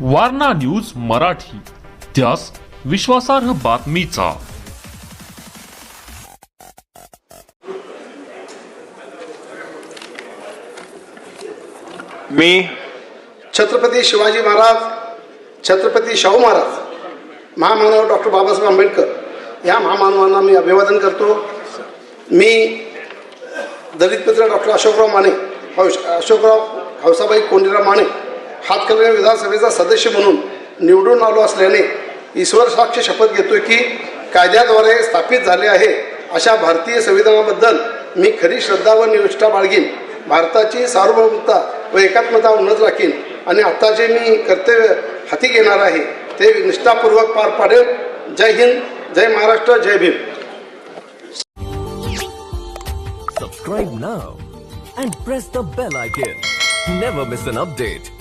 Warna news Marathi. त्यास विश्वासार्ह बातमीचा. मी छत्रपती शिवाजी महाराज छत्रपती शाहू महाराज महामानव डॉक्टर बाबासाहेब आंबेडकर या महामानवांना मी अभिवादन करतो. मी दलित मित्र डॉक्टर अशोकराव माने अशोकराव हौसाबाई कोंडीराव माने हातकणंगले विधानसभेचा सदस्य म्हणून निवडून आलो असल्याने ईश्वर साक्ष शपथ घेतोय की कायद्याद्वारे स्थापित झाले आहे अशा भारतीय संविधानाबद्दल मी खरी श्रद्धा व निष्ठा बाळगीन. भारताची सार्वभौमता व एकात्मता उन्नत राखीन. आणि आता जे मी कर्तव्य हाती घेणार आहे ते निष्ठापूर्वक पार पाडेल. जय हिंद जय महाराष्ट्र जय Bhim. Subscribe now and press the bell icon never miss an update